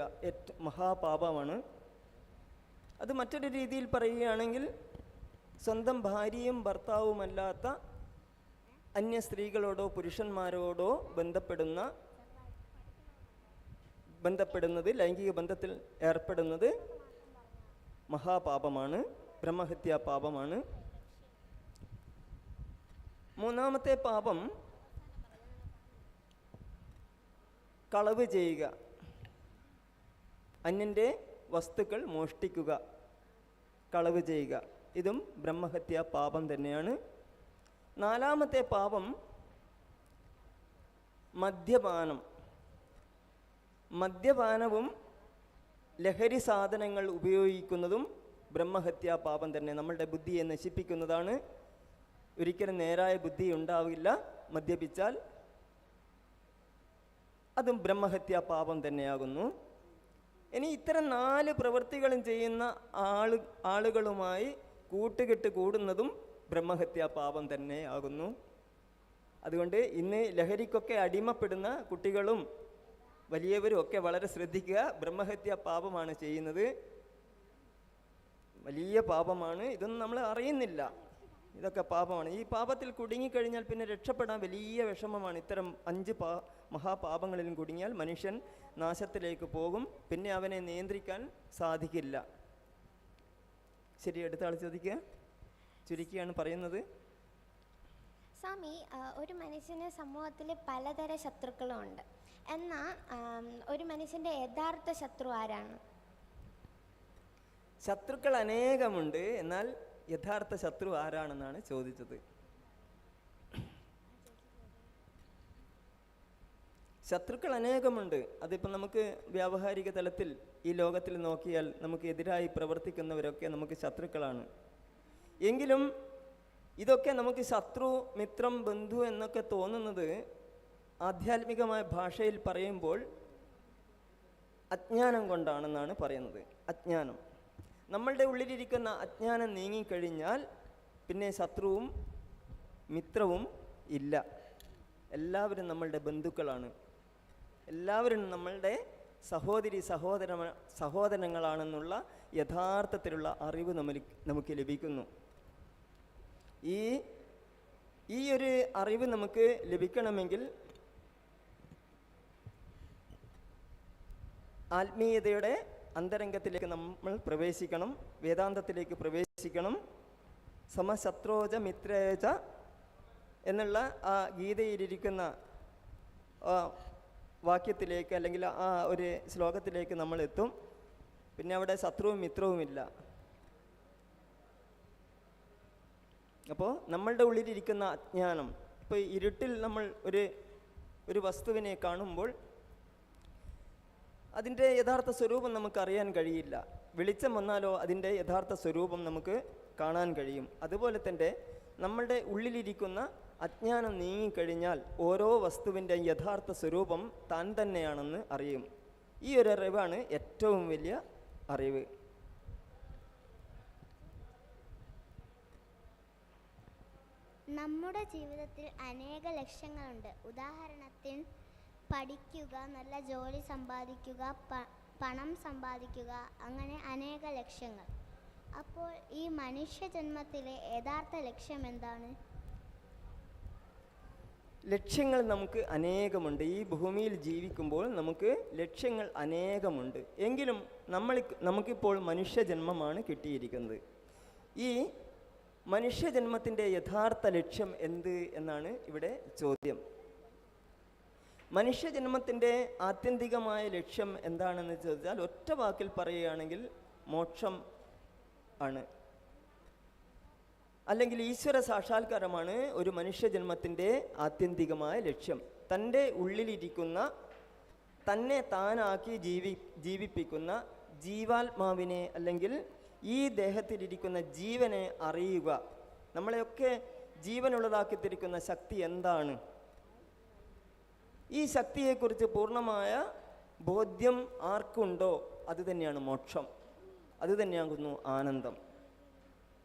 ചെയ്യുക ഏറ്റ മഹാപാപമാണ്. അത് മറ്റൊരു രീതിയിൽ പറയുകയാണെങ്കിൽ സ്വന്തം ഭാര്യയും ഭർത്താവുമല്ലാത്ത അന്യ സ്ത്രീകളോടോ പുരുഷന്മാരോടോ ബന്ധപ്പെടുന്ന ബന്ധപ്പെടുന്നത് ലൈംഗിക ബന്ധത്തിൽ ഏർപ്പെടുന്നത് മഹാപാപമാണ് ബ്രഹ്മഹത്യാ പാപമാണ്. മൂന്നാമത്തെ പാപം കളവ് ചെയ്യുക. അന്യന്റെ വസ്തുക്കൾ മോഷ്ടിക്കുക കളവ് ചെയ്യുക. ഇതും ബ്രഹ്മഹത്യ പാപം തന്നെയാണ്. നാലാമത്തെ പാപം മദ്യപാനം. മദ്യപാനവും ലഹരി സാധനങ്ങൾ ഉപയോഗിക്കുന്നതും ബ്രഹ്മഹത്യാ പാപം തന്നെ. നമ്മളുടെ ബുദ്ധിയെ നശിപ്പിക്കുന്നതാണ്. ഒരിക്കലും നേരായ ബുദ്ധി ഉണ്ടാവില്ല മദ്യപിച്ചാൽ. അതും ബ്രഹ്മഹത്യാ പാപം തന്നെയാകുന്നു. ഇനി ഇത്തരം നാല് പ്രവൃത്തികളും ചെയ്യുന്ന ആൾ ആളുകളുമായി കൂട്ടുകെട്ട് കൂടുന്നതും ബ്രഹ്മഹത്യാ പാപം തന്നെ തന്നെയാകുന്നു അതുകൊണ്ട് ഇന്ന് ലഹരിക്കൊക്കെ അടിമപ്പെടുന്ന കുട്ടികളും വലിയവരും ഒക്കെ വളരെ ശ്രദ്ധിക്കുക. ബ്രഹ്മഹത്യാ പാപമാണ് ചെയ്യുന്നത്. വലിയ പാപമാണ്. ഇതൊന്നും നമ്മൾ അറിയുന്നില്ല. ഇതൊക്കെ പാപമാണ്. ഈ പാപത്തിൽ കുടുങ്ങിക്കഴിഞ്ഞാൽ പിന്നെ രക്ഷപ്പെടാൻ വലിയ വിഷമമാണ്. ഇത്തരം അഞ്ച് പാ മഹാപാപങ്ങളിലും കുടുങ്ങിയാൽ മനുഷ്യൻ നാശത്തിലേക്ക് പോകും. പിന്നെ അവനെ നിയന്ത്രിക്കാൻ സാധിക്കില്ല. ശരി അടുത്ത ആൾ ചോദിക്കുക ചുരുക്കിയാണ് പറയുന്നത്. സ്വാമി ഒരു മനുഷ്യന് സമൂഹത്തിൽ പലതര ശത്രുക്കളുണ്ട്. എന്നാൽ ഒരു മനുഷ്യന്റെ യഥാർത്ഥ ശത്രു ആരാണ്? ശത്രുക്കൾ അനേകമുണ്ട്. എന്നാൽ യഥാർത്ഥ ശത്രു ആരാണെന്നാണ് ചോദിച്ചത്. ശത്രുക്കൾ അനേകമുണ്ട്. അതിപ്പോൾ നമുക്ക് വ്യാവഹാരിക തലത്തിൽ ഈ ലോകത്തിൽ നോക്കിയാൽ നമുക്ക് എതിരായി പ്രവർത്തിക്കുന്നവരൊക്കെ നമുക്ക് ശത്രുക്കളാണ്. എങ്കിലും ഇതൊക്കെ നമുക്ക് ശത്രു മിത്രം ബന്ധു എന്നൊക്കെ തോന്നുന്നത് ആധ്യാത്മികമായ ഭാഷയിൽ പറയുമ്പോൾ അജ്ഞാനം കൊണ്ടാണെന്നാണ് പറയുന്നത്. അജ്ഞാനം. നമ്മളുടെ ഉള്ളിലിരിക്കുന്ന അജ്ഞാനം നീങ്ങിക്കഴിഞ്ഞാൽ പിന്നെ ശത്രുവും മിത്രവും ഇല്ല. എല്ലാവരും നമ്മളുടെ ബന്ധുക്കളാണ്. എല്ലാവരും നമ്മളുടെ സഹോദരി സഹോദര സഹോദരങ്ങളാണെന്നുള്ള യഥാർത്ഥത്തിലുള്ള അറിവ് നമ്മൾ നമുക്ക് ലഭിക്കുന്നു. ഈ ഈ ഒരു അറിവ് നമുക്ക് ലഭിക്കണമെങ്കിൽ ആത്മീയതയുടെ അന്തരംഗത്തിലേക്ക് നമ്മൾ പ്രവേശിക്കണം വേദാന്തത്തിലേക്ക് പ്രവേശിക്കണം. സമശത്രോജ മിത്രേജ എന്നുള്ള ആ ഗീതയിലിരിക്കുന്ന വാക്യത്തിലേക്ക് അല്ലെങ്കിൽ ആ ഒരു ശ്ലോകത്തിലേക്ക് നമ്മൾ എത്തും പിന്നെ അവിടെ ശത്രുവും മിത്രവുമില്ല. അപ്പോൾ നമ്മളുടെ ഉള്ളിലിരിക്കുന്ന അജ്ഞാനം ഇപ്പോൾ ഇരുട്ടിൽ നമ്മൾ ഒരു ഒരു വസ്തുവിനെ കാണുമ്പോൾ അതിന്റെ യഥാർത്ഥ സ്വരൂപം നമുക്ക് അറിയാൻ കഴിയില്ല. വെളിച്ചം വന്നാലോ അതിന്റെ യഥാർത്ഥ സ്വരൂപം നമുക്ക് കാണാൻ കഴിയും. അതുപോലെ തന്നെ നമ്മളുടെ ഉള്ളിലിരിക്കുന്ന അജ്ഞാനം നീങ്ങിക്കഴിഞ്ഞാൽ ഓരോ വസ്തുവിന്റെ യഥാർത്ഥ സ്വരൂപം താൻ തന്നെയാണെന്ന് അറിയും. ഈ ഒരു അറിവാണ് ഏറ്റവും വലിയ അറിവ്. നമ്മുടെ ജീവിതത്തിൽ അനേക ലക്ഷ്യങ്ങളുണ്ട്. ഉദാഹരണത്തിന് പഠിക്കുക നല്ല ജോലി സമ്പാദിക്കുക പണം സമ്പാദിക്കുക അങ്ങനെ അനേക ലക്ഷ്യങ്ങൾ. അപ്പോൾ ഈ മനുഷ്യ ജന്മത്തിലെ യഥാർത്ഥ ലക്ഷ്യം എന്താണ്? ലക്ഷ്യങ്ങൾ നമുക്ക് അനേകമുണ്ട്. ഈ ഭൂമിയിൽ ജീവിക്കുമ്പോൾ നമുക്ക് ലക്ഷ്യങ്ങൾ അനേകമുണ്ട്. എങ്കിലും നമ്മൾ നമുക്കിപ്പോൾ മനുഷ്യജന്മമാണ് കിട്ടിയിരിക്കുന്നത്. ഈ മനുഷ്യജന്മത്തിന്റെ യഥാർത്ഥ ലക്ഷ്യം എന്ത് എന്നാണ് ഇവിടെ ചോദ്യം. മനുഷ്യജന്മത്തിന്റെ ആത്യന്തികമായ ലക്ഷ്യം എന്താണെന്ന് ചോദിച്ചാൽ ഒറ്റ വാക്കിൽ പറയുകയാണെങ്കിൽ മോക്ഷം ആണ്. അല്ലെങ്കിൽ ഈശ്വര സാക്ഷാത്കാരമാണ് ഒരു മനുഷ്യജന്മത്തിന്റെ ആത്യന്തികമായ ലക്ഷ്യം. തന്റെ ഉള്ളിലിരിക്കുന്ന തന്നെ താനാക്കി ജീവി ജീവിപ്പിക്കുന്ന ജീവാത്മാവിനെ അല്ലെങ്കിൽ ഈ ദേഹത്തിലിരിക്കുന്ന ജീവനെ അറിയുക. നമ്മളെയൊക്കെ ജീവനുള്ളതാക്കി തിരിക്കുന്ന ശക്തി എന്താണ്? ഈ ശക്തിയെക്കുറിച്ച് പൂർണമായ ബോധ്യം ആർക്കുണ്ടോ? അത് തന്നെയാണ് മോക്ഷം. അത് തന്നെയാകുന്നു ആനന്ദം.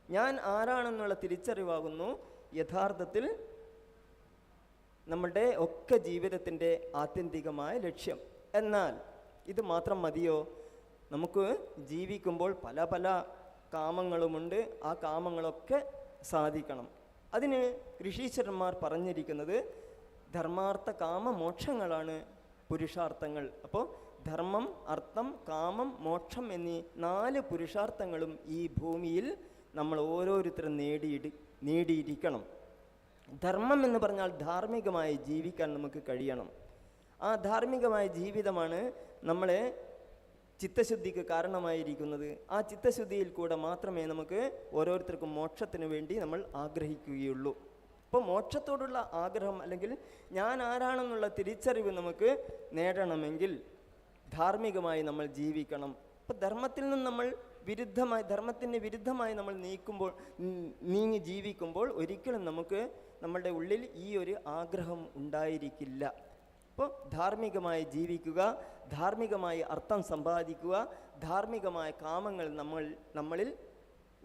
ഞാൻ ആരാണെന്നുള്ള തിരിച്ചറിവാകുന്നു. യഥാർത്ഥത്തിൽ നമ്മളുടെ ഒക്കെ ജീവിതത്തിന്റെ ആത്യന്തികമായ ലക്ഷ്യം. എന്നാൽ ഇത് മാത്രം മതിയോ? നമുക്ക് ജീവിക്കുമ്പോൾ പല പല കാമങ്ങളുമുണ്ട്. ആ കാമങ്ങളൊക്കെ സാധിക്കണം. അതിന് ഋഷീശ്വരന്മാർ പറഞ്ഞിരിക്കുന്നത് ധർമാർത്ഥ കാമ മോക്ഷങ്ങളാണ് പുരുഷാർത്ഥങ്ങൾ. അപ്പോൾ ധർമ്മം അർത്ഥം കാമം മോക്ഷം എന്നീ നാല് പുരുഷാർത്ഥങ്ങളും ഈ ഭൂമിയിൽ നമ്മൾ ഓരോരുത്തരും നേടിയിടി നേടിയിരിക്കണം. ധർമ്മം എന്ന് പറഞ്ഞാൽ ധാർമ്മികമായി ജീവിക്കാൻ നമുക്ക് കഴിയണം. ആ ധാർമ്മികമായ ജീവിതമാണ് നമ്മളെ ചിത്തശുദ്ധിക്ക് കാരണമായിരിക്കുന്നത്. ആ ചിത്തശുദ്ധിയിൽ കൂടെ മാത്രമേ നമുക്ക് ഓരോരുത്തർക്കും മോക്ഷത്തിന് വേണ്ടി നമ്മൾ ആഗ്രഹിക്കുകയുള്ളൂ. അപ്പോൾ മോക്ഷത്തോടുള്ള ആഗ്രഹം അല്ലെങ്കിൽ ഞാൻ ആരാണെന്നുള്ള തിരിച്ചറിവ് നമുക്ക് നേടണമെങ്കിൽ ധാർമ്മികമായി നമ്മൾ ജീവിക്കണം. അപ്പോൾ ധർമ്മത്തിൽ നിന്ന് നമ്മൾ വിരുദ്ധമായി ധർമ്മത്തിന് വിരുദ്ധമായി നമ്മൾ നീക്കുമ്പോൾ നീങ്ങി ജീവിക്കുമ്പോൾ ഒരിക്കലും നമുക്ക് നമ്മളുടെ ഉള്ളിൽ ഈ ഒരു ആഗ്രഹം ഉണ്ടായിരിക്കില്ല. അപ്പോൾ ധാർമ്മികമായി ജീവിക്കുക ധാർമ്മികമായി അർത്ഥം സമ്പാദിക്കുക ധാർമ്മികമായ കാമങ്ങൾ നമ്മൾ നമ്മളിൽ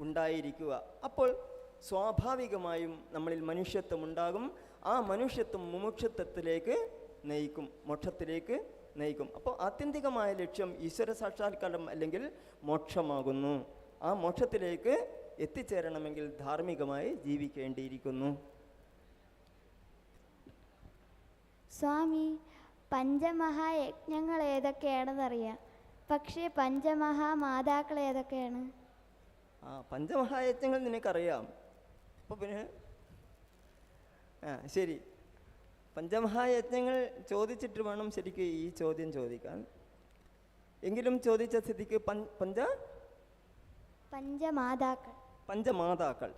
ഉണ്ടായിരിക്കുക. അപ്പോൾ സ്വാഭാവികമായും നമ്മളിൽ മനുഷ്യത്വം ഉണ്ടാകും. ആ മനുഷ്യത്വം മുമുക്ഷത്വത്തിലേക്ക് നയിക്കും മോക്ഷത്തിലേക്ക് നയിക്കും അപ്പോൾ ആത്യന്തികമായ ലക്ഷ്യം ഈശ്വര സാക്ഷാത്കാരം അല്ലെങ്കിൽ മോക്ഷമാകുന്നു. ആ മോക്ഷത്തിലേക്ക് എത്തിച്ചേരണമെങ്കിൽ ധാർമ്മികമായി ജീവിക്കേണ്ടിയിരിക്കുന്നു. സ്വാമി പഞ്ചമഹായജ്ഞങ്ങൾ ഏതൊക്കെയാണെന്നറിയാം. പക്ഷേ പഞ്ചമഹാമാതാക്കൾ ഏതൊക്കെയാണ്? ആ പഞ്ചമഹായജ്ഞങ്ങൾ നിനക്കറിയാം. അപ്പോൾ പിന്നെ ആ ശരി. പഞ്ചമഹായജ്ഞങ്ങൾ ചോദിച്ചിട്ട് വേണം ശരിക്കും ഈ ചോദ്യം ചോദിക്കാൻ. എങ്കിലും ചോദിച്ച സ്ഥിതിക്ക് പഞ്ച? പഞ്ചമാതാക്കൾ. പഞ്ചമാതാക്കൾ.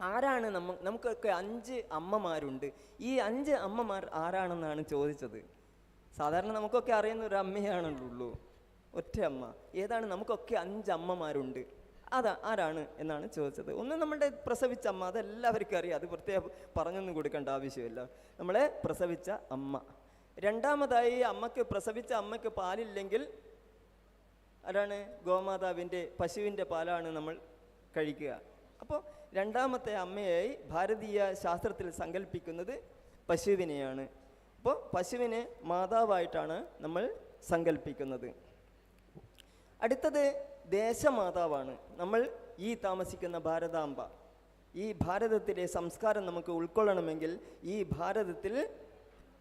ആരാണ് നമ്മ നമുക്കൊക്കെ അഞ്ച് അമ്മമാരുണ്ട്. ഈ അഞ്ച് അമ്മമാർ ആരാണെന്നാണ് ചോദിച്ചത്? സാധാരണ നമുക്കൊക്കെ അറിയുന്ന ഒരു അമ്മയാണല്ലോ ഒറ്റ അമ്മ ഏതാണ്? നമുക്കൊക്കെ അഞ്ച് അമ്മമാരുണ്ട്. അതാ ആരാണ് എന്നാണ് ചോദിച്ചത്. ഒന്ന് നമ്മുടെ പ്രസവിച്ച അമ്മ അതെല്ലാവർക്കും അറിയാം. അത് പ്രത്യേകം പറഞ്ഞൊന്നും കൊടുക്കേണ്ട ആവശ്യമില്ല. നമ്മളെ പ്രസവിച്ച അമ്മ. രണ്ടാമതായി അമ്മയ്ക്ക് പ്രസവിച്ച അമ്മയ്ക്ക് പാലില്ലെങ്കിൽ ആരാണ്? ഗോമാതാവിന്റെ പശുവിന്റെ പാലാണ് നമ്മൾ കഴിക്കുക. അപ്പോൾ രണ്ടാമത്തെ അമ്മയായി ഭാരതീയ ശാസ്ത്രത്തിൽ സങ്കല്പിക്കുന്നത് പശുവിനെയാണ്. അപ്പോൾ പശുവിനെ മാതാവായിട്ടാണ് നമ്മൾ സങ്കല്പിക്കുന്നത് അടുത്തത് ദേശമാതാവാണ്. നമ്മൾ ഈ താമസിക്കുന്ന ഭാരതാംബ. ഈ ഭാരതത്തിലെ സംസ്കാരം നമുക്ക് ഉൾക്കൊള്ളണമെങ്കിൽ ഈ ഭാരതത്തിൽ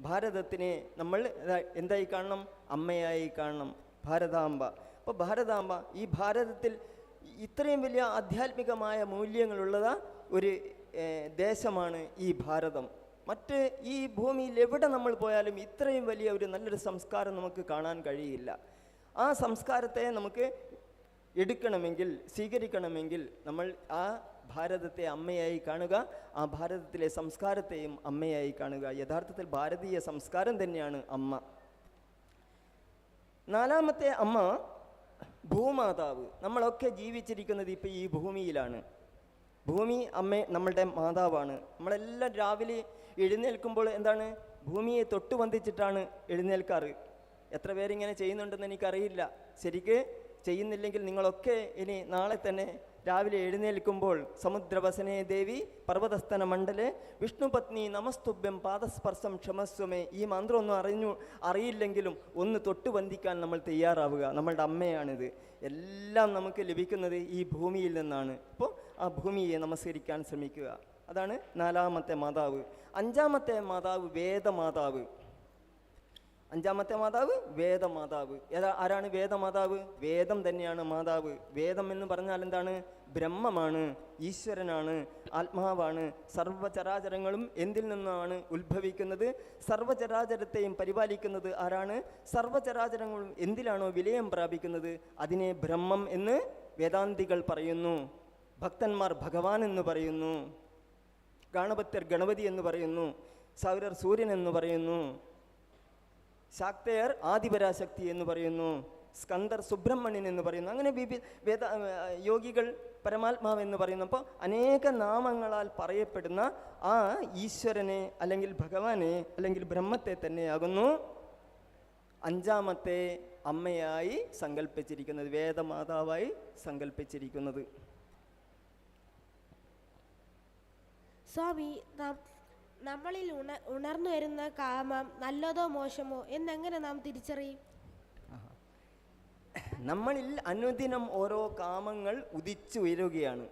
ഭാരതത്തിനെ നമ്മൾ എന്തായി കാണണം? അമ്മയായി കാണണം. ഭാരതാംബ. അപ്പോൾ ഭാരതാംബ ഈ ഭാരതത്തിൽ ഇത്രയും വലിയ ആധ്യാത്മികമായ മൂല്യങ്ങളുള്ളത് ഒരു ദേശമാണ് ഈ ഭാരതം. മറ്റ് ഈ ഭൂമിയിൽ എവിടെ നമ്മൾ പോയാലും ഇത്രയും വലിയ ഒരു നല്ലൊരു സംസ്കാരം നമുക്ക് കാണാൻ കഴിയില്ല. ആ സംസ്കാരത്തെ നമുക്ക് എടുക്കണമെങ്കിൽ സ്വീകരിക്കണമെങ്കിൽ നമ്മൾ ആ ഭാരതത്തെ അമ്മയായി കാണുക ആ ഭാരതത്തിലെ സംസ്കാരത്തെയും അമ്മയായി കാണുക. യഥാർത്ഥത്തിൽ ഭാരതീയ സംസ്കാരം തന്നെയാണ് അമ്മ. നാലാമത്തെ അമ്മ ഭൂമാതാവ്. നമ്മളൊക്കെ ജീവിച്ചിരിക്കുന്നത് ഇപ്പോൾ ഈ ഭൂമിയിലാണ്. ഭൂമി അമ്മ നമ്മളുടെ മാതാവാണ്. നമ്മളെല്ലാം രാവിലെ എഴുന്നേൽക്കുമ്പോൾ എന്താണ്? ഭൂമിയെ തൊട്ട് വന്ദിച്ചിട്ടാണ് എഴുന്നേൽക്കാറ്. എത്ര പേരിങ്ങനെ ചെയ്യുന്നുണ്ടെന്ന് എനിക്കറിയില്ല. ശരിക്ക് ചെയ്യുന്നില്ലെങ്കിൽ നിങ്ങളൊക്കെ ഇനി നാളെ തന്നെ രാവിലെ എഴുന്നേൽക്കുമ്പോൾ സമുദ്രവസനേ ദേവി പർവതസ്ഥന മണ്ഡലെ വിഷ്ണുപത്നി നമസ്തുഭ്യം പാദസ്പർശം ക്ഷമസ്വമേ ഈ മന്ത്രം ഒന്നും അറിഞ്ഞു അറിയില്ലെങ്കിലും ഒന്ന് തൊട്ട് വന്ദിക്കാൻ നമ്മൾ തയ്യാറാവുക. നമ്മളുടെ അമ്മയാണിത്. എല്ലാം നമുക്ക് ലഭിക്കുന്നത് ഈ ഭൂമിയിൽ നിന്നാണ്. അപ്പോൾ ആ ഭൂമിയെ നമസ്കരിക്കാൻ ശ്രമിക്കുക. അതാണ് നാലാമത്തെ മാതാവ്. അഞ്ചാമത്തെ മാതാവ് വേദമാതാവ്. അഞ്ചാമത്തെ മാതാവ് വേദമാതാവ്. ഏതാ ആരാണ് വേദമാതാവ്? വേദം തന്നെയാണ് മാതാവ്. വേദം എന്ന് പറഞ്ഞാൽ എന്താണ്? ബ്രഹ്മമാണ് ഈശ്വരനാണ് ആത്മാവാണ്. സർവചരാചരങ്ങളും എന്തിൽ നിന്നാണ് ഉത്ഭവിക്കുന്നത്? സർവചരാചരത്തെയും പരിപാലിക്കുന്നത് ആരാണ്? സർവചരാചരങ്ങളും എന്തിലാണോ വിലയം പ്രാപിക്കുന്നത്? അതിനെ ബ്രഹ്മം എന്ന് വേദാന്തികൾ പറയുന്നു. ഭക്തന്മാർ ഭഗവാൻ എന്ന് പറയുന്നു. ഗാണപത്യർ ഗണപതി എന്ന് പറയുന്നു. സൗരർ സൂര്യൻ എന്ന് പറയുന്നു. ശാക്തയർ ആദിപരാശക്തി എന്ന് പറയുന്നു. സ്കന്ദർ സുബ്രഹ്മണ്യൻ എന്ന് പറയുന്നു. അങ്ങനെ വിവിധ വേദ യോഗികൾ പരമാത്മാവ് എന്ന് പറയുന്നു. അപ്പോൾ അനേക നാമങ്ങളാൽ പറയപ്പെടുന്ന ആ ഈശ്വരനെ അല്ലെങ്കിൽ ഭഗവാനെ അല്ലെങ്കിൽ ബ്രഹ്മത്തെ തന്നെയാകുന്നു. അഞ്ചാമത്തെ അമ്മയായി സങ്കല്പിച്ചിരിക്കുന്നത് വേദമാതാവായി സങ്കല്പിച്ചിരിക്കുന്നത് സ്വാമി നാം- നമ്മളിൽ ഉണ ഉണർന്നു വരുന്ന കാമം നല്ലതോ മോശമോ എന്നെങ്ങനെ നാം തിരിച്ചറിയും? നമ്മളിൽ അനുദിനം ഓരോ കാമങ്ങൾ ഉദിച്ചു ഉയരുകയാണ്.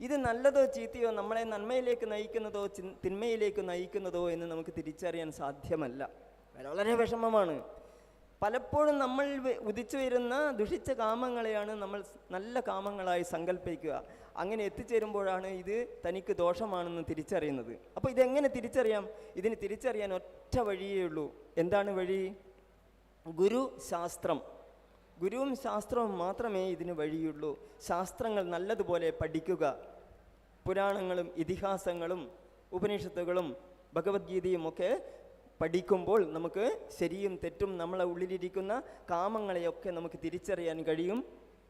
ഇത് നല്ലതോ ചീത്തയോ നമ്മളെ നന്മയിലേക്ക് നയിക്കുന്നതോ തിന്മയിലേക്ക് നയിക്കുന്നതോ എന്ന് നമുക്ക് തിരിച്ചറിയാൻ സാധ്യമല്ല. വളരെ വിഷമമാണ്. പലപ്പോഴും നമ്മൾ ഉദിച്ചു വരുന്ന ദുഷിച്ച കാമങ്ങളെയാണ് നമ്മൾ നല്ല കാമങ്ങളായി സങ്കല്പിക്കുക അങ്ങനെ എത്തിച്ചേരുമ്പോഴാണ് ഇത് തനിക്ക് ദോഷമാണെന്ന് തിരിച്ചറിയുന്നത്. അപ്പോൾ ഇതെങ്ങനെ തിരിച്ചറിയാം? ഇതിന് തിരിച്ചറിയാൻ ഒറ്റ വഴിയേ ഉള്ളൂ. എന്താണ് വഴി? ഗുരു ശാസ്ത്രം. ഗുരുവും ശാസ്ത്രവും മാത്രമേ ഇതിന് വഴിയുള്ളൂ. ശാസ്ത്രങ്ങൾ നല്ലതുപോലെ പഠിക്കുക. പുരാണങ്ങളും ഇതിഹാസങ്ങളും ഉപനിഷത്തുകളും ഭഗവത്ഗീതയും ഒക്കെ പഠിക്കുമ്പോൾ നമുക്ക് ശരിയും തെറ്റും നമ്മളെ ഉള്ളിലിരിക്കുന്ന കാമങ്ങളെയൊക്കെ നമുക്ക് തിരിച്ചറിയാൻ കഴിയും.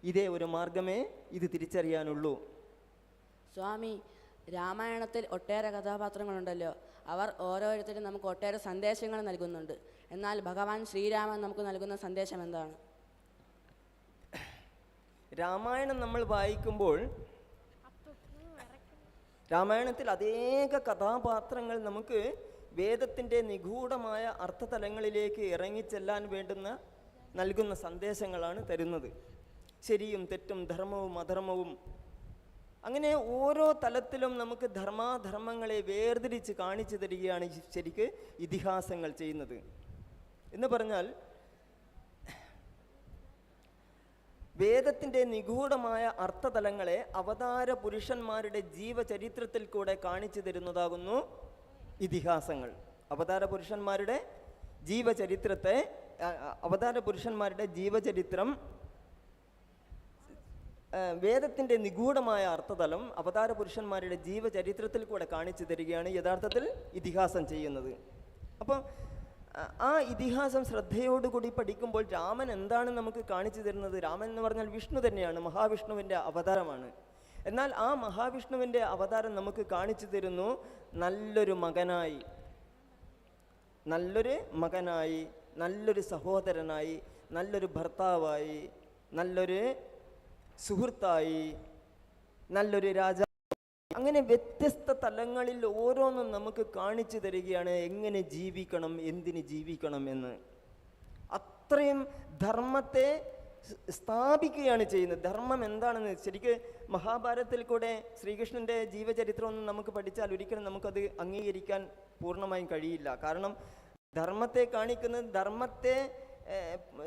ഇതേ ഒരു മാർഗമേ ഇത് തിരിച്ചറിയാനുള്ളൂ. സ്വാമി രാമായണത്തിൽ ഒട്ടേറെ കഥാപാത്രങ്ങളുണ്ടല്ലോ. അവർ ഓരോരുത്തരും നമുക്ക് ഒട്ടേറെ സന്ദേശങ്ങൾ നൽകുന്നുണ്ട്. എന്നാൽ ഭഗവാൻ ശ്രീരാമൻ നമുക്ക് നൽകുന്ന സന്ദേശം എന്താണ്? രാമായണം നമ്മൾ വായിക്കുമ്പോൾ രാമായണത്തിൽ അനേക കഥാപാത്രങ്ങൾ നമുക്ക് വേദത്തിന്റെ നിഗൂഢമായ അർത്ഥതലങ്ങളിലേക്ക് ഇറങ്ങിച്ചെല്ലാൻ വേണ്ടുന്ന നൽകുന്ന സന്ദേശങ്ങളാണ് തരുന്നത്. ശരിയും തെറ്റും ധർമ്മവും അധർമ്മവും അങ്ങനെ ഓരോ തലത്തിലും നമുക്ക് ധർമാധർമ്മങ്ങളെ വേർതിരിച്ച് കാണിച്ചു തരികയാണ് ശരിക്ക് ഇതിഹാസങ്ങൾ ചെയ്യുന്നത്. എന്ന് പറഞ്ഞാൽ വേദത്തിന്റെ നിഗൂഢമായ അർത്ഥതലങ്ങളെ അവതാര പുരുഷന്മാരുടെ ജീവചരിത്രത്തിൽ കൂടെ കാണിച്ചു തരുന്നതാകുന്നു ഇതിഹാസങ്ങൾ. അവതാര പുരുഷന്മാരുടെ ജീവചരിത്രത്തെ അവതാര പുരുഷന്മാരുടെ ജീവചരിത്രം വേദത്തിന്റെ നിഗൂഢമായ അർത്ഥതലം അവതാര പുരുഷന്മാരുടെ ജീവചരിത്രത്തിൽ കൂടെ കാണിച്ചു തരികയാണ് യഥാർത്ഥത്തിൽ ഇതിഹാസം ചെയ്യുന്നത്. അപ്പോൾ ആ- ഇതിഹാസം ശ്രദ്ധയോടുകൂടി പഠിക്കുമ്പോൾ രാമൻ എന്താണ് നമുക്ക് കാണിച്ചു തരുന്നത്? രാമൻ എന്ന് പറഞ്ഞാൽ വിഷ്ണു തന്നെയാണ് മഹാവിഷ്ണുവിന്റെ അവതാരമാണ്. എന്നാൽ ആ മഹാവിഷ്ണുവിന്റെ അവതാരം നമുക്ക് കാണിച്ചു തരുന്നു നല്ലൊരു മകനായി. നല്ലൊരു മകനായി നല്ലൊരു സഹോദരനായി നല്ലൊരു ഭർത്താവായി നല്ലൊരു സുഹൃത്തായി നല്ലൊരു രാജ അങ്ങനെ വ്യത്യസ്ത തലങ്ങളിൽ ഓരോന്നും നമുക്ക് കാണിച്ചു തരികയാണ് എങ്ങനെ ജീവിക്കണം എന്തിന് ജീവിക്കണം എന്ന്. അത്രയും ധർമ്മത്തെ സ്ഥാപിക്കുകയാണ് ചെയ്യുന്നത്. ധർമ്മം എന്താണെന്ന് ശരിക്ക് മഹാഭാരതത്തിൽ കൂടെ ശ്രീകൃഷ്ണന്റെ ജീവചരിത്രമൊന്നും നമുക്ക് പഠിച്ചാൽ ഒരിക്കലും നമുക്കത് അംഗീകരിക്കാൻ പൂർണമായും കഴിയില്ല. കാരണം ധർമ്മത്തെ കാണിക്കുന്നത് ധർമ്മത്തെ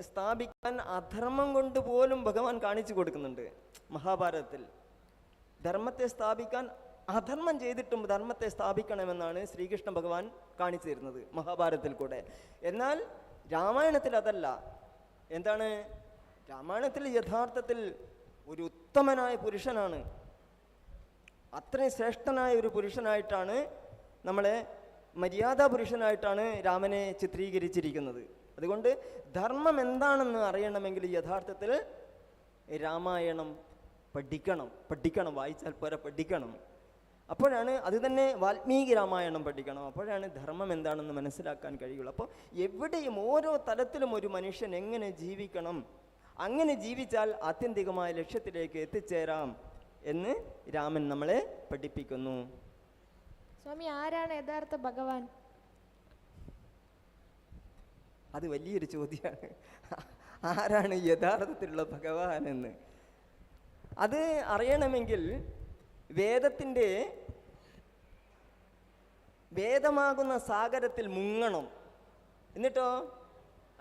സ്ഥാപിക്കാൻ അധർമ്മം കൊണ്ട് പോലും ഭഗവാൻ കാണിച്ചു കൊടുക്കുന്നുണ്ട് മഹാഭാരതത്തിൽ. ധർമ്മത്തെ സ്ഥാപിക്കാൻ അധർമ്മം ചെയ്തിട്ടും ധർമ്മത്തെ സ്ഥാപിക്കണമെന്നാണ് ശ്രീകൃഷ്ണ ഭഗവാൻ കാണിച്ചു തരുന്നത് മഹാഭാരതത്തിൽ കൂടെ. എന്നാൽ രാമായണത്തിൽ അതല്ല. എന്താണ്? രാമായണത്തിൽ യഥാർത്ഥത്തിൽ ഒരു ഉത്തമനായ പുരുഷനാണ്. അത്രയും ശ്രേഷ്ഠനായ ഒരു പുരുഷനായിട്ടാണ് നമ്മളെ മര്യാദാ പുരുഷനായിട്ടാണ് രാമനെ ചിത്രീകരിച്ചിരിക്കുന്നത്. അതുകൊണ്ട് ധർമ്മം എന്താണെന്ന് അറിയണമെങ്കിൽ യഥാർത്ഥത്തിൽ രാമായണം പഠിക്കണം പഠിക്കണം വായിച്ചാൽ പോരെ പഠിക്കണം. അപ്പോഴാണ് അത് തന്നെ വാൽമീകി രാമായണം പഠിക്കണം. അപ്പോഴാണ് ധർമ്മം എന്താണെന്ന് മനസ്സിലാക്കാൻ കഴിയുള്ളൂ. അപ്പോൾ എവിടെയും ഓരോ തലത്തിലും ഒരു മനുഷ്യൻ എങ്ങനെ ജീവിക്കണം അങ്ങനെ ജീവിച്ചാൽ ആത്യന്തികമായ ലക്ഷ്യത്തിലേക്ക് എത്തിച്ചേരാം എന്ന് രാമൻ നമ്മളെ പഠിപ്പിക്കുന്നു. സ്വാമി ആരാണ് യഥാർത്ഥ ഭഗവാൻ? അത് വലിയൊരു ചോദ്യമാണ്. ആരാണ് യഥാർത്ഥത്തിലുള്ള ഭഗവാൻ എന്ന്? അത് അറിയണമെങ്കിൽ വേദത്തിന്റെ വേദമാകുന്ന സാഗരത്തിൽ മുങ്ങണം. എന്നിട്ടോ?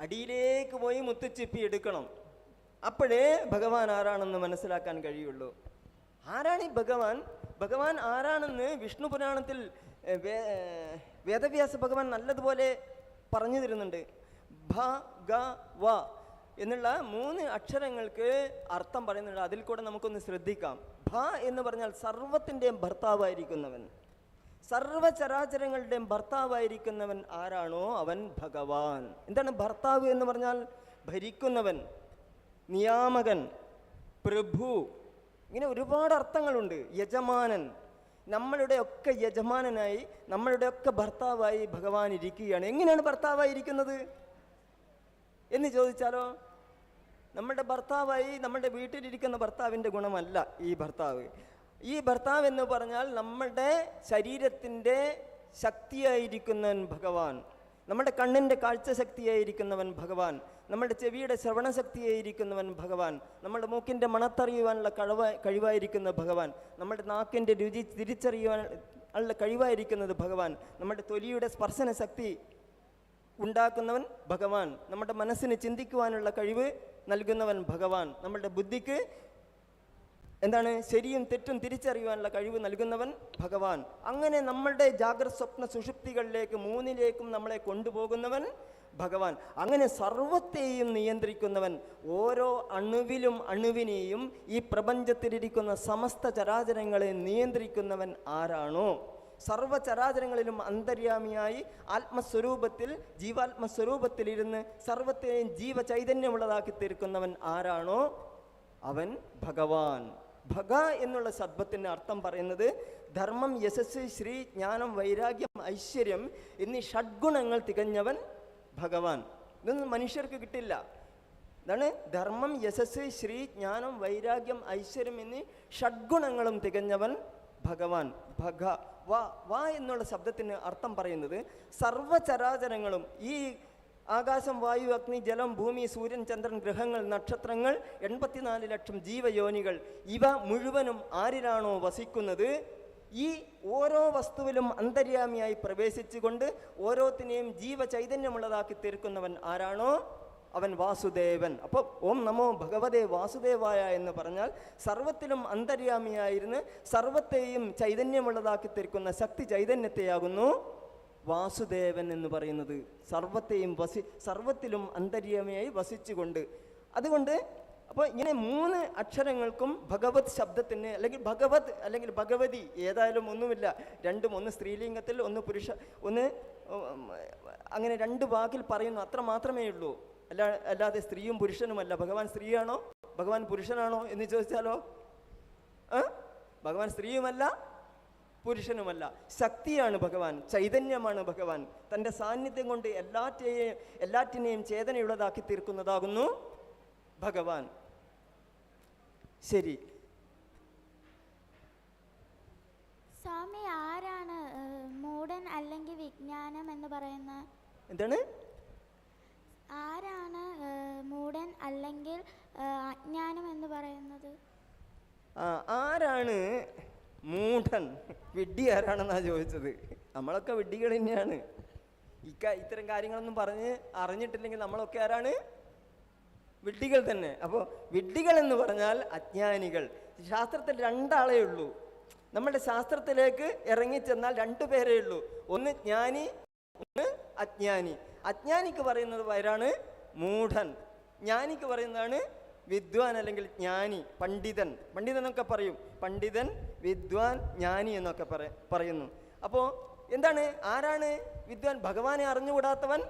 അടിയിലേക്ക് പോയി മുത്തുച്ചിപ്പി എടുക്കണം. അപ്പോഴേ ഭഗവാൻ ആരാണെന്ന് മനസ്സിലാക്കാൻ കഴിയുള്ളൂ. ആരാണ് ഈ ഭഗവാൻ? ഭഗവാൻ ആരാണെന്ന് വിഷ്ണു പുരാണത്തിൽ വേദവ്യാസ ഭഗവാൻ നല്ലതുപോലെ പറഞ്ഞു തരുന്നുണ്ട്. ഭ ഗ വ എന്നുള്ള മൂന്ന് അക്ഷരങ്ങൾക്ക് അർത്ഥം പറയുന്നുണ്ട്. അതിൽ കൂടെ നമുക്കൊന്ന് ശ്രദ്ധിക്കാം. ഭ എന്ന് പറഞ്ഞാൽ സർവത്തിന്റെയും ഭർത്താവായിരിക്കുന്നവൻ. സർവചരാചരങ്ങളുടെയും ഭർത്താവായിരിക്കുന്നവൻ ആരാണോ? അവൻ ഭഗവാൻ. എന്താണ് ഭർത്താവ് എന്ന് പറഞ്ഞാൽ? ഭരിക്കുന്നവൻ നിയാമകൻ പ്രഭു. ഇങ്ങനെ ഒരുപാട് അർത്ഥങ്ങളുണ്ട്. യജമാനൻ. നമ്മളുടെ ഒക്കെ യജമാനനായി നമ്മളുടെ ഒക്കെ ഭർത്താവായി ഭഗവാൻ ഇരിക്കുകയാണ്. എങ്ങനെയാണ് ഭർത്താവായി ഇരിക്കുന്നത് എന്ന് ചോദിച്ചാലോ നമ്മുടെ ഭർത്താവായി നമ്മുടെ വീട്ടിലിരിക്കുന്ന ഭർത്താവിന്റെ ഗുണമല്ല ഈ ഭർത്താവ്. ഈ ഭർത്താവ് എന്ന് പറഞ്ഞാൽ നമ്മുടെ ശരീരത്തിന്റെ ശക്തിയായിരിക്കുന്നവൻ ഭഗവാൻ. നമ്മുടെ കണ്ണിന്റെ കാഴ്ച ശക്തിയായിരിക്കുന്നവൻ ഭഗവാൻ. നമ്മുടെ ചെവിയുടെ ശ്രവണശക്തിയായിരിക്കുന്നവൻ ഭഗവാൻ. നമ്മുടെ മൂക്കിന്റെ മണത്തറിയുവാനുള്ള കഴിവ കഴിവായിരിക്കുന്ന ഭഗവാൻ. നമ്മുടെ നാക്കിന്റെ രുചി തിരിച്ചറിയുവാൻ ഉള്ള കഴിവായിരിക്കുന്നത് ഭഗവാൻ. നമ്മുടെ തൊലിയുടെ സ്പർശന ശക്തി ഉണ്ടാക്കുന്നവൻ ഭഗവാൻ. നമ്മുടെ മനസ്സിന് ചിന്തിക്കുവാനുള്ള കഴിവ് നൽകുന്നവൻ ഭഗവാൻ. നമ്മുടെ ബുദ്ധിക്ക് എന്താണ് ശരിയും തെറ്റും തിരിച്ചറിയുവാനുള്ള കഴിവ് നൽകുന്നവൻ ഭഗവാൻ. അങ്ങനെ നമ്മളുടെ ജാഗ്രത സ്വപ്ന സുഷുപ്തികളിലേക്ക് മൂന്നിലേക്കും നമ്മളെ കൊണ്ടുപോകുന്നവൻ ഭഗവാൻ. അങ്ങനെ സർവത്തെയും നിയന്ത്രിക്കുന്നവൻ ഓരോ അണുവിലും അണുവിനെയും ഈ പ്രപഞ്ചത്തിലിരിക്കുന്ന സമസ്ത ചരാചരങ്ങളെ നിയന്ത്രിക്കുന്നവൻ ആരാണോ? സർവചരാചരങ്ങളിലും അന്തര്യാമിയായി ആത്മസ്വരൂപത്തിൽ ജീവാത്മസ്വരൂപത്തിലിരുന്ന് സർവത്തെയും ജീവചൈതന്യമുള്ളതാക്കി തീർക്കുന്നവൻ ആരാണോ? അവൻ ഭഗവാൻ. ഭഗ എന്നുള്ള ശബ്ദത്തിന്റെ അർത്ഥം പറയുന്നത് ധർമ്മം യശസ് ശ്രീ ജ്ഞാനം വൈരാഗ്യം ഐശ്വര്യം എന്നീ ഷഡ്ഗുണങ്ങൾ തികഞ്ഞവൻ ഭഗവാൻ. ഇതൊന്നും മനുഷ്യർക്ക് കിട്ടില്ല. ഇതാണ് ധർമ്മം യശസ് ശ്രീ ജ്ഞാനം വൈരാഗ്യം ഐശ്വര്യം എന്നീ ഷഡ്ഗുണങ്ങളും തികഞ്ഞവൻ ഭഗവാൻ. ഭഗ വ വ എന്നുള്ള ശബ്ദത്തിന് അർത്ഥം പറയുന്നത് സർവചരാചരങ്ങളും ഈ ആകാശം വായു അഗ്നി ജലം ഭൂമി സൂര്യൻ ചന്ദ്രൻ ഗ്രഹങ്ങൾ നക്ഷത്രങ്ങൾ എൺപത്തിനാല് ലക്ഷം ജീവയോനികൾ ഇവ മുഴുവനും ആരിലാണോ വസിക്കുന്നത്? ഈ ഓരോ വസ്തുവിലും അന്തര്യാമിയായി പ്രവേശിച്ചുകൊണ്ട് ഓരോത്തിനെയും ജീവചൈതന്യമുള്ളതാക്കി തീർക്കുന്നവൻ ആരാണോ? അവൻ വാസുദേവൻ. അപ്പോൾ ഓം നമോ ഭഗവതേ വാസുദേവായ എന്ന് പറഞ്ഞാൽ സർവത്തിലും അന്തര്യാമിയായിരുന്ന് സർവത്തെയും ചൈതന്യമുള്ളതാക്കി തീർക്കുന്ന ശക്തി ചൈതന്യത്തെയാകുന്നു വാസുദേവൻ എന്ന് പറയുന്നത്. സർവത്തെയും വസി സർവത്തിലും അന്തര്യാമിയായി വസിച്ചുകൊണ്ട്. അതുകൊണ്ട് അപ്പോൾ ഇങ്ങനെ മൂന്ന് അക്ഷരങ്ങൾക്കും ഭഗവത് ശബ്ദത്തിന് അല്ലെങ്കിൽ ഭഗവത് അല്ലെങ്കിൽ ഭഗവതി ഏതായാലും ഒന്നുമില്ല. രണ്ടും ഒന്ന് സ്ത്രീലിംഗത്തിൽ ഒന്ന് പുരുഷ ഒന്ന് അങ്ങനെ രണ്ട് വാക്കിൽ പറയുന്നു അത്ര മാത്രമേ ഉള്ളൂ. അല്ല അല്ലാതെ സ്ത്രീയും പുരുഷനുമല്ല. ഭഗവാൻ സ്ത്രീയാണോ? ഭഗവാൻ പുരുഷനാണോ എന്ന് ചോദിച്ചാലോ? ഭഗവാൻ സ്ത്രീയുമല്ല പുരുഷനുമല്ല. ശക്തിയാണ് ഭഗവാൻ ചൈതന്യമാണ് ഭഗവാൻ. തന്റെ സാന്നിധ്യം കൊണ്ട് എല്ലാറ്റെയും എല്ലാറ്റിനെയും ചേതനയുള്ളതാക്കി തീർക്കുന്നതാകുന്നു ഭഗവാൻ. ശരി. സ്വാമി ആരാണ് മൂടൻ അല്ലെങ്കിൽ വിജ്ഞാനം എന്ന് പറയുന്ന എന്താണ്? ആരാണ് മൂടൻ അല്ലെങ്കിൽ അജ്ഞാനം എന്ന് പറയുന്നത്? ആരാണ് മൂഢൻ? വിഡ്ഢി ആരാണെന്നാ ചോദിച്ചത്? നമ്മളൊക്കെ വിഡ്ഢികൾ തന്നെയാണ്. ഇക്ക ഇത്തരം കാര്യങ്ങളൊന്നും പറഞ്ഞ് അറിഞ്ഞിട്ടില്ലെങ്കിൽ നമ്മളൊക്കെ ആരാണ്? വിഡ്ഢികൾ തന്നെ. അപ്പോൾ വിഡ്ഢികൾ എന്ന് പറഞ്ഞാൽ അജ്ഞാനികൾ. ശാസ്ത്രത്തിൽ രണ്ടാളേ ഉള്ളൂ. നമ്മുടെ ശാസ്ത്രത്തിലേക്ക് ഇറങ്ങിച്ചെന്നാൽ രണ്ടു പേരേ ഉള്ളൂ. ഒന്ന് ജ്ഞാനി ഒന്ന് അജ്ഞാനി. അജ്ഞാനിക്ക് പറയുന്നത് പേരാണ് മൂഢൻ. ജ്ഞാനിക്ക് പറയുന്നതാണ് വിദ്വാൻ അല്ലെങ്കിൽ ജ്ഞാനി പണ്ഡിതൻ. പണ്ഡിതൻ എന്നൊക്കെ പറയും. പണ്ഡിതൻ വിദ്വാൻ ജ്ഞാനി എന്നൊക്കെ പറയുന്നു. അപ്പോൾ എന്താണ്? ആരാണ് വിദ്വാൻ? ഭഗവാനെ അറിഞ്ഞുകൂടാത്തവൻ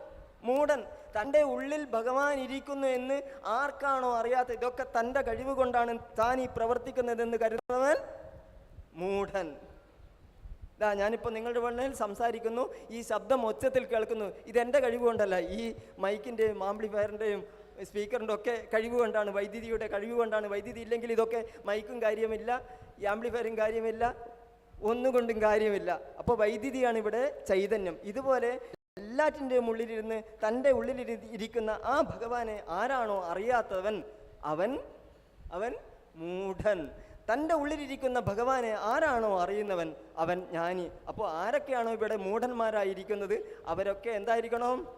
മൂടൻ തന്റെ ഉള്ളിൽ ഭഗവാൻ ഇരിക്കുന്നു എന്ന് ആർക്കാണോ അറിയാത്ത ഇതൊക്കെ തന്റെ കഴിവ് കൊണ്ടാണ് താൻ ഈ പ്രവർത്തിക്കുന്നതെന്ന് കരുതുന്നവൻ മൂഢൻ. ഇതാ ഞാനിപ്പോൾ നിങ്ങളുടെ വെള്ളയിൽ സംസാരിക്കുന്നു. ഈ ശബ്ദം ഒച്ചത്തിൽ കേൾക്കുന്നു. ഇതെന്റെ കഴിവുകൊണ്ടല്ല ഈ മൈക്കിന്റെയും ആംപ്ലിഫയറിന്റെയും സ്പീക്കറിന്റെ ഒക്കെ കഴിവ് കൊണ്ടാണ് വൈദ്യുതിയുടെ കഴിവ് കൊണ്ടാണ് വൈദ്യുതി ഇല്ലെങ്കിൽ ഇതൊക്കെ മൈക്കും കാര്യമില്ല ഈ ആംപ്ലിഫയറും കാര്യമില്ല ഒന്നുകൊണ്ടും കാര്യമില്ല. അപ്പോൾ വൈദ്യുതിയാണ് ഇവിടെ ചൈതന്യം. ഇതുപോലെ എല്ലാറ്റിന്റെയും ഉള്ളിലിരുന്ന് തന്റെ ഉള്ളിലിരി ഇരിക്കുന്ന ആ ഭഗവാനെ ആരാണോ അറിയാത്തവൻ അവൻ അവൻ മൂഢൻ. തന്റെ ഉള്ളിലിരിക്കുന്ന ഭഗവാനെ ആരാണോ അറിയുന്നവൻ അവൻ ജ്ഞാനി. അപ്പോൾ ആരൊക്കെയാണോ ഇവിടെ മൂഢന്മാരായിരിക്കുന്നത്? അവരൊക്കെ എന്തായിരിക്കണം?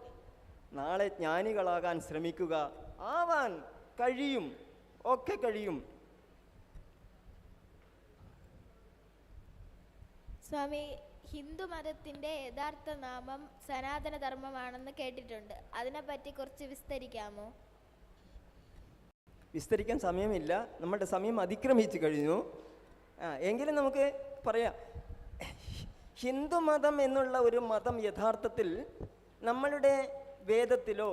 നാളെ ജ്ഞാനികളാകാൻ ശ്രമിക്കുക. ആവാൻ കഴിയും. ഒക്കെ കഴിയും. സ്വാമി ഹിന്ദു മതത്തിന്റെ യഥാർത്ഥ നാമം സനാതനധർമ്മമാണെന്ന് കേട്ടിട്ടുണ്ട്. അതിനെപ്പറ്റി കുറച്ച് വിസ്തരിക്കാമോ? വിസ്തരിക്കാൻ സമയമില്ല. നമ്മുടെ സമയം അതിക്രമിച്ചു കഴിഞ്ഞു. ആ എങ്കിലും നമുക്ക് പറയാം. ഹിന്ദുമതം എന്നുള്ള ഒരു മതം യഥാർത്ഥത്തിൽ നമ്മളുടെ വേദത്തിലോ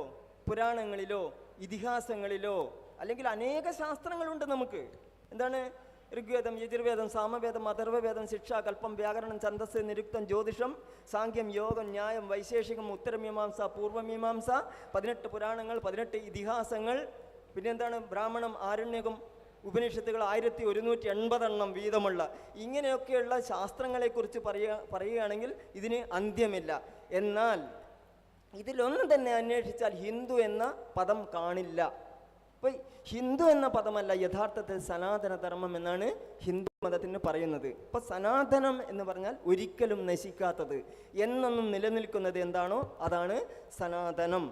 പുരാണങ്ങളിലോ ഇതിഹാസങ്ങളിലോ അല്ലെങ്കിൽ അനേക ശാസ്ത്രങ്ങളുണ്ട് നമുക്ക്. എന്താണ്? ഋഗ്വേദം യജുർവേദം സാമവേദം അഥർവവേദം ശിക്ഷ കൽപ്പം വ്യാകരണം ഛന്ദസ് നിരുക്തം ജ്യോതിഷം സാങ്ക്യം യോഗം ന്യായം വൈശേഷികം ഉത്തരമീമാംസ പൂർവമീമാംസ പതിനെട്ട് പുരാണങ്ങൾ പതിനെട്ട് ഇതിഹാസങ്ങൾ പിന്നെ എന്താണ് ബ്രാഹ്മണം ആരണ്യകം ഉപനിഷത്തുകൾ ആയിരത്തി ഒരുന്നൂറ്റി എൺപതെണ്ണം വീതമുള്ള ഇങ്ങനെയൊക്കെയുള്ള ശാസ്ത്രങ്ങളെക്കുറിച്ച് പറയുക പറയുകയാണെങ്കിൽ ഇതിന് അന്ത്യമില്ല. എന്നാൽ ഇതിലൊന്നും തന്നെ അന്വേഷിച്ചാൽ ഹിന്ദു എന്ന പദം കാണില്ല. അപ്പോൾ ഹിന്ദു എന്ന പദമല്ല യഥാർത്ഥത്തിൽ സനാതന ധർമ്മം എന്നാണ് ഹിന്ദു മതത്തിന് പറയുന്നത്. അപ്പോൾ സനാതനം എന്ന് പറഞ്ഞാൽ ഒരിക്കലും നശിക്കാത്തത്. എന്നൊന്നും നിലനിൽക്കുന്നത് എന്താണോ അതാണ് സനാതനം.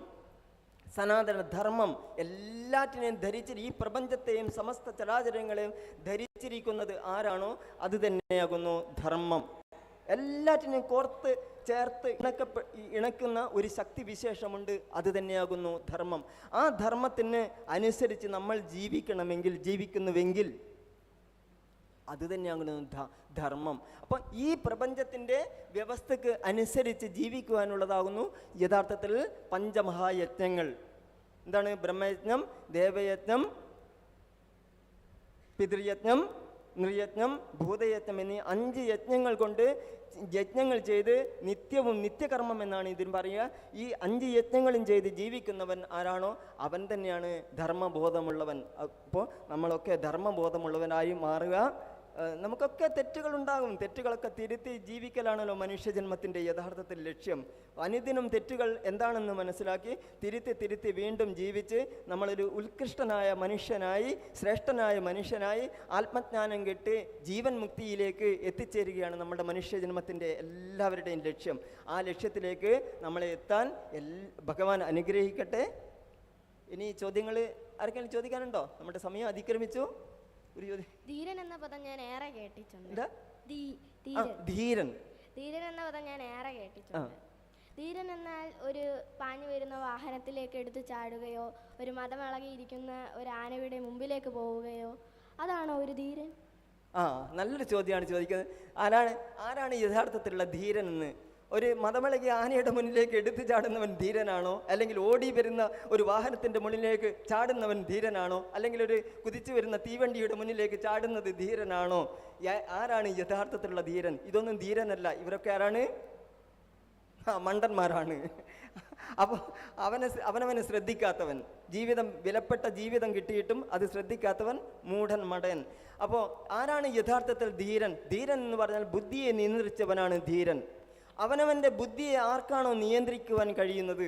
സനാതന ധർമ്മം എല്ലാറ്റിനെയും ധരിച്ചിരി ഈ പ്രപഞ്ചത്തെയും സമസ്ത ചരാചരങ്ങളെയും ധരിച്ചിരിക്കുന്നത് ആരാണോ? അത് തന്നെയാകുന്നു ധർമ്മം. എല്ലാറ്റിനെയും കോർത്ത് ചേർത്ത് ഇണക്കപ്പെ ഇണക്കുന്ന ഒരു ശക്തി വിശേഷമുണ്ട് അത് തന്നെയാകുന്നു ധർമ്മം. ആ ധർമ്മത്തിന് അനുസരിച്ച് നമ്മൾ ജീവിക്കണമെങ്കിൽ ജീവിക്കുന്നുവെങ്കിൽ അത് തന്നെയാണ് ധർമ്മം. അപ്പം ഈ പ്രപഞ്ചത്തിന്റെ വ്യവസ്ഥക്ക് അനുസരിച്ച് ജീവിക്കുവാനുള്ളതാകുന്നു യഥാർത്ഥത്തിൽ പഞ്ചമഹായജ്ഞങ്ങൾ. എന്താണ്? ബ്രഹ്മയജ്ഞം ദേവയജ്ഞം പിതൃയജ്ഞം നൃയജ്ഞം ഭൂതയജ്ഞം എന്നീ അഞ്ച് യജ്ഞങ്ങൾ കൊണ്ട് യജ്ഞങ്ങൾ ചെയ്ത് നിത്യവും നിത്യകർമ്മം എന്നാണ് ഇതിന് പറയുക. ഈ അഞ്ച് യജ്ഞങ്ങളും ചെയ്ത് ജീവിക്കുന്നവൻ ആരാണോ? അവൻ തന്നെയാണ് ധർമ്മബോധമുള്ളവൻ. അപ്പോൾ നമ്മളൊക്കെ ധർമ്മബോധമുള്ളവനായി മാറുക. നമുക്കൊക്കെ തെറ്റുകൾ ഉണ്ടാകും തെറ്റുകളൊക്കെ തിരുത്തി ജീവിക്കലാണല്ലോ മനുഷ്യജന്മത്തിന്റെ യഥാർത്ഥത്തിൽ ലക്ഷ്യം. അനുദിനം തെറ്റുകൾ എന്താണെന്ന് മനസ്സിലാക്കി തിരുത്തി തിരുത്തി വീണ്ടും ജീവിച്ച് നമ്മളൊരു ഉത്കൃഷ്ടനായ മനുഷ്യനായി ശ്രേഷ്ഠനായ മനുഷ്യനായി ആത്മജ്ഞാനം കെട്ട് ജീവൻ മുക്തിയിലേക്ക് എത്തിച്ചേരുകയാണ് നമ്മുടെ മനുഷ്യജന്മത്തിന്റെ എല്ലാവരുടെയും ലക്ഷ്യം. ആ ലക്ഷ്യത്തിലേക്ക് നമ്മളെ എത്താൻ ഭഗവാൻ അനുഗ്രഹിക്കട്ടെ. ഇനി ചോദ്യങ്ങൾ ആർക്കെങ്കിലും ചോദിക്കാനുണ്ടോ? നമ്മുടെ സമയം അതിക്രമിച്ചു. ഒരു ചോദ്യം. ധീരൻ എന്ന പദം ഞാൻ ഏറെ കേട്ടിട്ടുണ്ട്. എന്താ? ആ ധീരൻ. ധീരൻ. ധീരൻ എന്ന പദം ഞാൻ ഏറെ കേട്ടിട്ടുണ്ട്. ധീരൻ എന്നാൽ ഒരു പാഞ്ഞു വരുന്ന വാഹനത്തിലേക്ക് എടുത്തു ചാടുകയോ ഒരു മതമിളകിയിരിക്കുന്ന ഒരു ആനയുടെ മുമ്പിലേക്ക് പോവുകയോ അതാണോ ഒരു ധീരൻ? ആ നല്ലൊരു ചോദ്യമാണ് ചോദിക്കുന്നത്. ആരാണ് ആരാണ് യഥാർത്ഥത്തിലുള്ള ധീരൻ എന്ന്? ഒരു മതമളകി ആനയുടെ മുന്നിലേക്ക് എടുത്തു ചാടുന്നവൻ ധീരനാണോ? അല്ലെങ്കിൽ ഓടി വരുന്ന ഒരു വാഹനത്തിന്റെ മുന്നിലേക്ക് ചാടുന്നവൻ ധീരനാണോ? അല്ലെങ്കിൽ ഒരു കുതിച്ചു വരുന്ന തീവണ്ടിയുടെ മുന്നിലേക്ക് ചാടുന്നത് ധീരനാണോ? ആരാണ് യഥാർത്ഥത്തിലുള്ള ധീരൻ? ഇതൊന്നും ധീരനല്ല. ഇവരൊക്കെ ആരാണ്? ആ മണ്ടന്മാരാണ്. അപ്പോൾ അവനെ അവനവനെ ശ്രദ്ധിക്കാത്തവൻ. ജീവിതം വിലപ്പെട്ട ജീവിതം കിട്ടിയിട്ടും അത് ശ്രദ്ധിക്കാത്തവൻ മൂഢൻ മടയൻ. അപ്പോൾ ആരാണ് യഥാർത്ഥത്തിൽ ധീരൻ? ധീരൻ എന്ന് പറഞ്ഞാൽ ബുദ്ധിയെ നിയന്ത്രിച്ചവനാണ് ധീരൻ. അവനവന്റെ ബുദ്ധിയെ ആർക്കാണോ നിയന്ത്രിക്കുവാൻ കഴിയുന്നത്?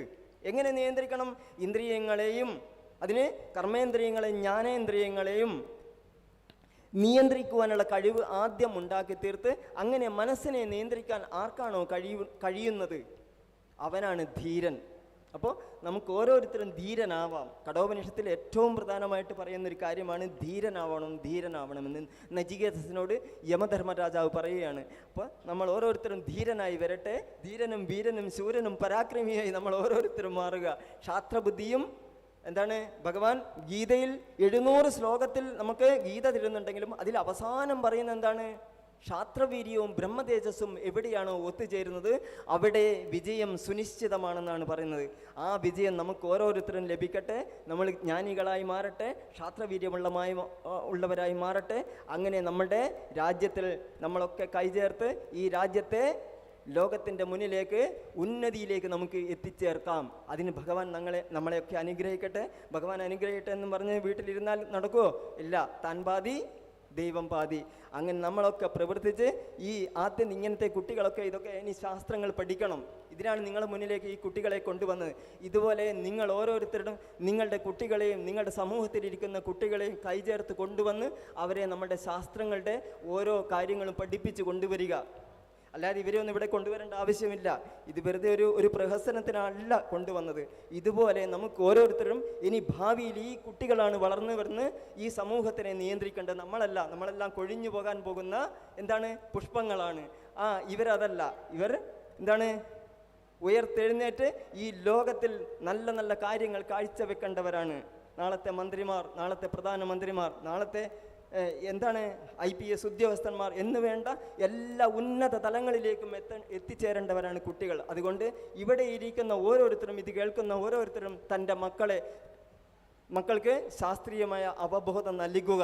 എങ്ങനെ നിയന്ത്രിക്കണം? ഇന്ദ്രിയങ്ങളെയും അതിന് കർമ്മേന്ദ്രിയങ്ങളെയും ജ്ഞാനേന്ദ്രിയങ്ങളെയും നിയന്ത്രിക്കുവാനുള്ള കഴിവ് ആദ്യം ഉണ്ടാക്കി തീർത്ത് അങ്ങനെ മനസ്സിനെ നിയന്ത്രിക്കാൻ ആർക്കാണോ കഴിയു കഴിയുന്നത്? അവനാണ് ധീരൻ. അപ്പോൾ നമുക്ക് ഓരോരുത്തരും ധീരനാവാം. കടോപനിഷത്തിൽ ഏറ്റവും പ്രധാനമായിട്ട് പറയുന്നൊരു കാര്യമാണ് ധീരനാവണം ധീരനാവണമെന്ന്. നജികേതസിനോട് യമധർമ്മരാജാവ് പറയുകയാണ്. അപ്പോൾ നമ്മൾ ഓരോരുത്തരും ധീരനായി വരട്ടെ. ധീരനും വീരനും ശൂരനും പരാക്രമിയായി നമ്മൾ ഓരോരുത്തരും മാറുക. ശാസ്ത്രബുദ്ധിയും എന്താണ്? ഭഗവാൻ ഗീതയിൽ എഴുന്നൂറ് ശ്ലോകത്തിൽ നമുക്ക് ഗീത തരുന്നുണ്ടെങ്കിലും അതിൽ അവസാനം പറയുന്ന എന്താണ്? ക്ഷാത്രവീര്യവും ബ്രഹ്മതേജസ്സും എവിടെയാണോ ഒത്തുചേരുന്നത് അവിടെ വിജയം സുനിശ്ചിതമാണെന്നാണ് പറയുന്നത്. ആ വിജയം നമുക്ക് ഓരോരുത്തരും ലഭിക്കട്ടെ നമ്മൾ ജ്ഞാനികളായി മാറട്ടെ ക്ഷാത്രവീര്യമുള്ളമായി ഉള്ളവരായി മാറട്ടെ അങ്ങനെ നമ്മുടെ രാജ്യത്തിൽ നമ്മളൊക്കെ കൈചേർത്ത് ഈ രാജ്യത്തെ ലോകത്തിന്റെ മുന്നിലേക്ക് ഉന്നതിയിലേക്ക് നമുക്ക് എത്തിച്ചേർക്കാം. അതിന് ഭഗവാൻ ഞങ്ങളെ നമ്മളെയൊക്കെ അനുഗ്രഹിക്കട്ടെ. ഭഗവാൻ അനുഗ്രഹിക്കട്ടെ എന്ന് പറഞ്ഞ് വീട്ടിലിരുന്നാൽ നടക്കുമോ ഇല്ല. താൻ ദൈവം പാതി. അങ്ങനെ നമ്മളൊക്കെ പ്രവർത്തിച്ച് ഈ ആദ്യം ഇങ്ങനത്തെ കുട്ടികളൊക്കെ ഇതൊക്കെ ഇനി ശാസ്ത്രങ്ങൾ പഠിക്കണം. ഇതിനാണ് നിങ്ങളുടെ മുന്നിലേക്ക് ഈ കുട്ടികളെ കൊണ്ടുവന്നത്. ഇതുപോലെ നിങ്ങൾ ഓരോരുത്തരും നിങ്ങളുടെ കുട്ടികളെയും നിങ്ങളുടെ സമൂഹത്തിലിരിക്കുന്ന കുട്ടികളെയും കൈചേർത്ത് കൊണ്ടുവന്ന് അവരെ നമ്മുടെ ശാസ്ത്രങ്ങളുടെ ഓരോ കാര്യങ്ങളും പഠിപ്പിച്ച് കൊണ്ടുവരിക. അല്ലാതെ ഇവരെ ഒന്നും ഇവിടെ കൊണ്ടുവരേണ്ട ആവശ്യമില്ല. ഇത് വെറുതെ ഒരു ഒരു പ്രഹസനത്തിനല്ല കൊണ്ടുവന്നത്. ഇതുപോലെ നമുക്ക് ഓരോരുത്തരും ഇനി ഭാവിയിൽ ഈ കുട്ടികളാണ് വളർന്നു വരുന്ന ഈ സമൂഹത്തിനെ നിയന്ത്രിക്കേണ്ടത് നമ്മളല്ല. നമ്മളെല്ലാം കൊഴിഞ്ഞു പോകാൻ പോകുന്ന എന്താണ്? പുഷ്പങ്ങളാണ്. ആ ഇവരതല്ല. ഇവർ എന്താണ്? ഉയർത്തെഴുന്നേറ്റ് ഈ ലോകത്തിൽ നല്ല നല്ല കാര്യങ്ങൾ കാഴ്ചവെക്കേണ്ടവരാണ്. നാളത്തെ മന്ത്രിമാർ നാളത്തെ പ്രധാനമന്ത്രിമാർ നാളത്തെ എന്താണ് ഐ പി എസ് ഉദ്യോഗസ്ഥന്മാർ എന്ന് വേണ്ട എല്ലാ ഉന്നത തലങ്ങളിലേക്കും എത്ത എത്തിച്ചേരേണ്ടവരാണ് കുട്ടികൾ. അതുകൊണ്ട് ഇവിടെ ഇരിക്കുന്ന ഓരോരുത്തരും ഇത് കേൾക്കുന്ന ഓരോരുത്തരും തന്റെ മക്കളെ മക്കൾക്ക് ശാസ്ത്രീയമായ അവബോധം നൽകുക.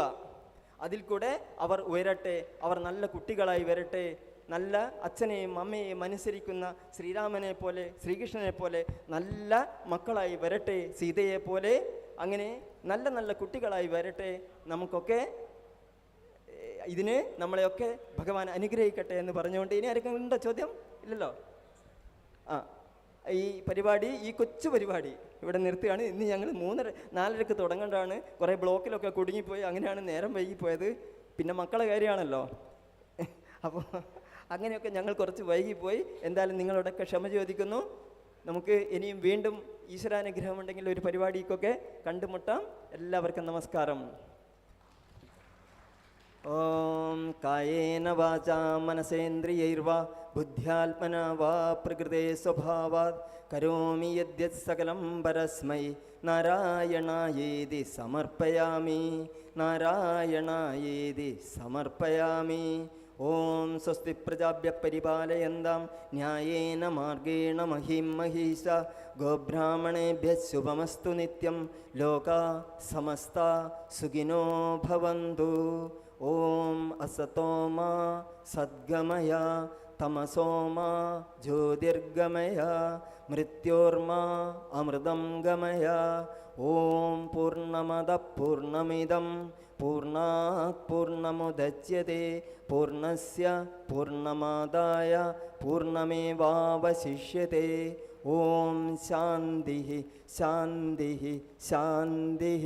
അതിൽ കൂടെ അവർ ഉയരട്ടെ അവർ നല്ല കുട്ടികളായി വരട്ടെ നല്ല അച്ഛനെയും അമ്മയെയും അനുസരിക്കുന്ന ശ്രീരാമനെ പോലെ ശ്രീകൃഷ്ണനെ പോലെ നല്ല മക്കളായി വരട്ടെ സീതയെ പോലെ അങ്ങനെ നല്ല നല്ല കുട്ടികളായി വരട്ടെ നമുക്കൊക്കെ ഇതിന് നമ്മളെയൊക്കെ ഭഗവാൻ അനുഗ്രഹിക്കട്ടെ എന്ന് പറഞ്ഞുകൊണ്ട് ഇനി ആർക്കും ഉണ്ടോ ചോദ്യം? ഇല്ലല്ലോ? ആ ഈ പരിപാടി ഈ കൊച്ചു പരിപാടി ഇവിടെ നിർത്തുകയാണ്. ഇന്ന് ഞങ്ങൾ മൂന്നര നാലരക്ക് തുടങ്ങേണ്ടതാണ്. കുറേ ബ്ലോക്കിലൊക്കെ കുടുങ്ങിപ്പോയി. അങ്ങനെയാണ് നേരം വൈകിപ്പോയത്. പിന്നെ മക്കളെ കാര്യമാണല്ലോ. അപ്പോൾ അങ്ങനെയൊക്കെ ഞങ്ങൾ കുറച്ച് വൈകിപ്പോയി. എന്തായാലും നിങ്ങളോടൊക്കെ ക്ഷമ ചോദിക്കുന്നു. നമുക്ക് ഇനിയും വീണ്ടും ഈശ്വരാനുഗ്രഹമുണ്ടെങ്കിൽ ഒരു പരിപാടിക്കൊക്കെ കണ്ടുമുട്ടാം. എല്ലാവർക്കും നമസ്കാരം. ॐ कायेन वाचा मनसेन्द्रियैर्वा बुद्ध्यात्मना वा प्रकृते स्वभावात् करोमि यद्यत् सकलं परस्मै। नारायणायेदि समर्पयामि। नारायणायेदि समर्पयामि। ॐ स्वस्ति प्रजाभ्यः परिपालयन्तां न्यायेन मार्गेण महीं महीष। गोब्राह्मणेभ्यः शुभमस्तु नित्यं। लोका समस्ता सुखिनो भवन्तु। ॐ असतोमा सद्गमय तमसोमा ज्योतिर्गमय मृत्योर्मा अमृतं गमय। ॐ पूर्णमदः पूर्णमिदं पूर्णात् पूर्णमुदच्यते पूर्णस्य पूर्णमादाय पूर्णमेवावशिष्यते। ॐ शान्तिः शान्तिः शान्तिः।